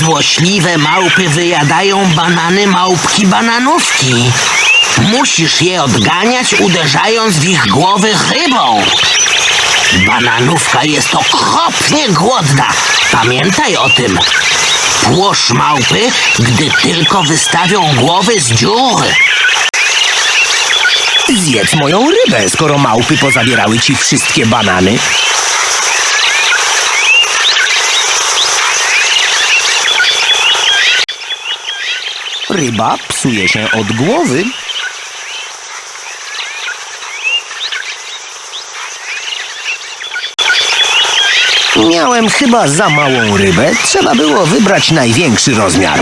Złośliwe małpy wyjadają banany małpki bananówki. Musisz je odganiać, uderzając w ich głowy rybą. Bananówka jest okropnie głodna. Pamiętaj o tym. Płosz małpy, gdy tylko wystawią głowy z dziury. Zjedz moją rybę, skoro małpy pozabierały ci wszystkie banany. Ryba psuje się od głowy. Miałem chyba za małą rybę. Trzeba było wybrać największy rozmiar.